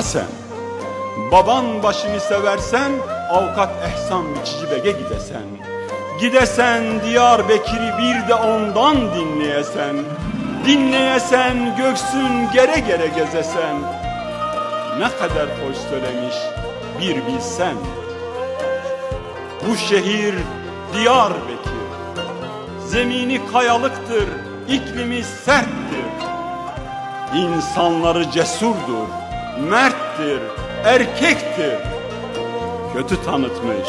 Hasan Baban başını seversen avukat Ehsan biçici bege gidesen Gidesen Diyarbekir'i bir de ondan dinleyesen. Dinleyesen göksün gere gere gezesen. Ne kadar hoş söylemiş bir bilsen. Bu şehir Diyarbekir Zemini kayalıktır, iklimi serttir. İnsanları cesurdur, merttir, erkektir. Kötü tanıtmış,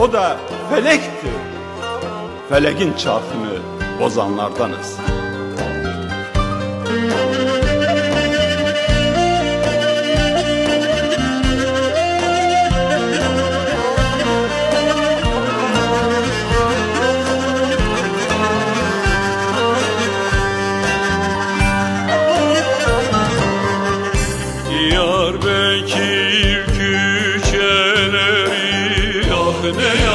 o da felektir. Felekin çarkını bozanlardanız. Diyarbakır Gnea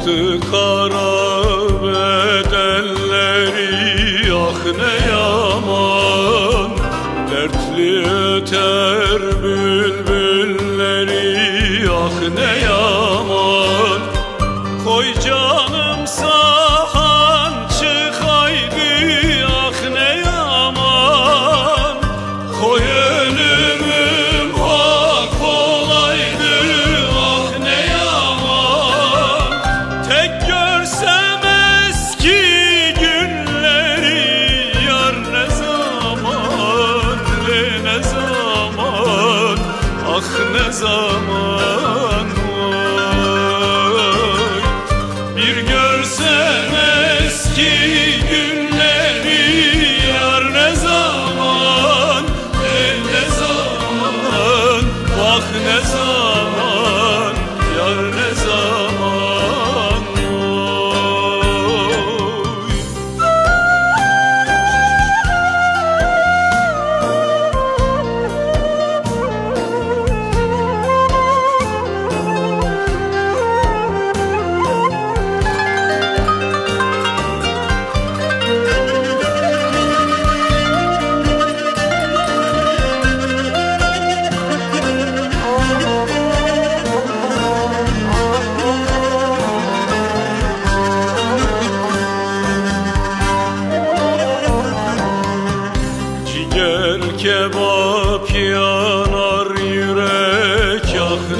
Baktı kara bedelleri ah ne yaman Dertli öter ne zaman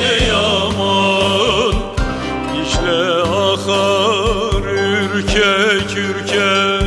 ne yaman. İşte akar ürkek ürkek